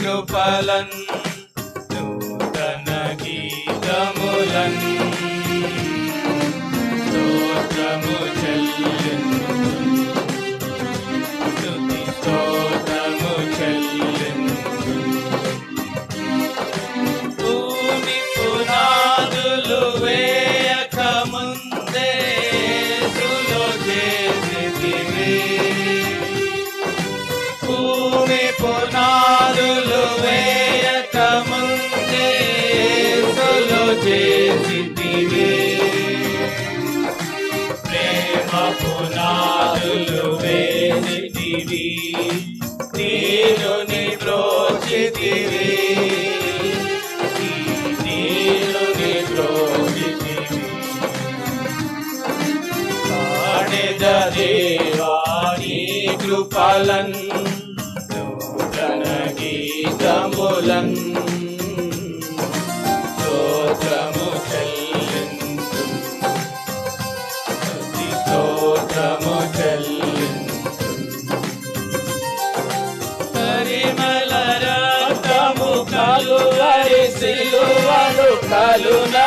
కృపలన్ నూతన గీతములన్. స్తోత్రము చెల్లించు స్తుతి స్తోత్రము చెల్లించు భూమి పునాదులు వేయక ముందే సులో చేసితివి వేసితివి నేను నిద్రోచితివి నేను నిద్రోచితివి పాడెద దేవాని కృపలన్ నూతన గీతములన్.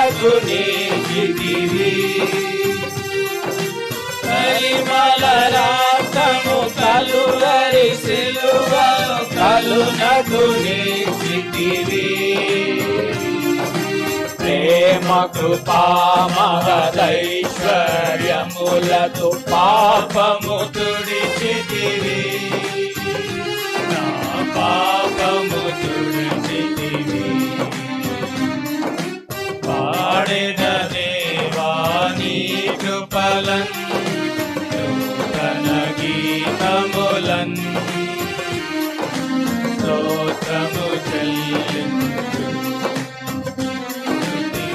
కలునకు నీకిదివి పరిమళ రక్తము కలువరి సిలువను కలునకు నీకిదివి ప్రేమ కృపా మహదైశ్వర్యములతో పాపము తుడిచితివి. గీతములన్ స్తోత్రము చెల్లించు.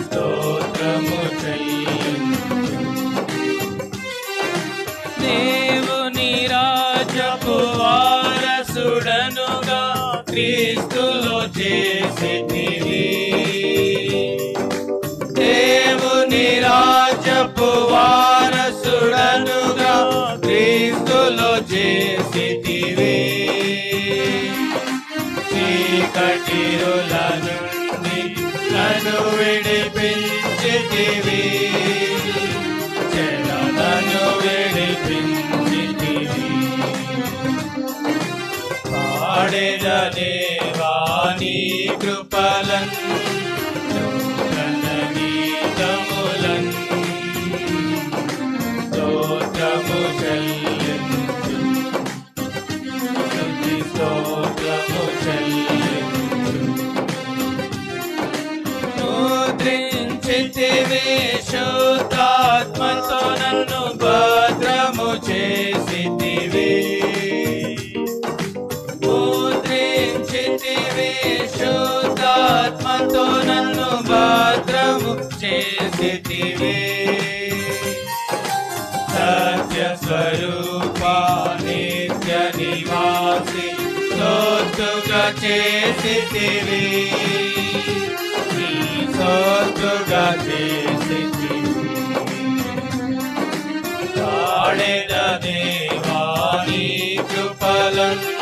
స్తోత్రము చెల్లించు దేవుని రాజపు వారసుడనుగా క్రీస్తులో చేసితివి క్రీస్తులో చేసితివి. చీకటిరుల నుండి నన్ను విడిపించితివి. చెరలను విడిపించితివి. పాడెద దేవాని కృపలన్ ముద్రించితివి శుద్ధాత్మతో నన్ను భద్రము చేసితివి. ముద్రించితివి శుద్ధాత్మతో నన్ను భద్రము చేసితివి. సత్య స్వరూపా నిత్య నివాసి సోతుగా చేసితివి నీ సోతుగా చేసితివి కాళిన దేవాని కృపలను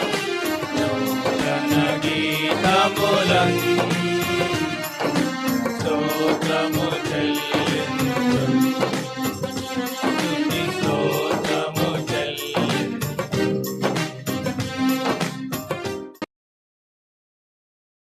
నూతన గీతములను.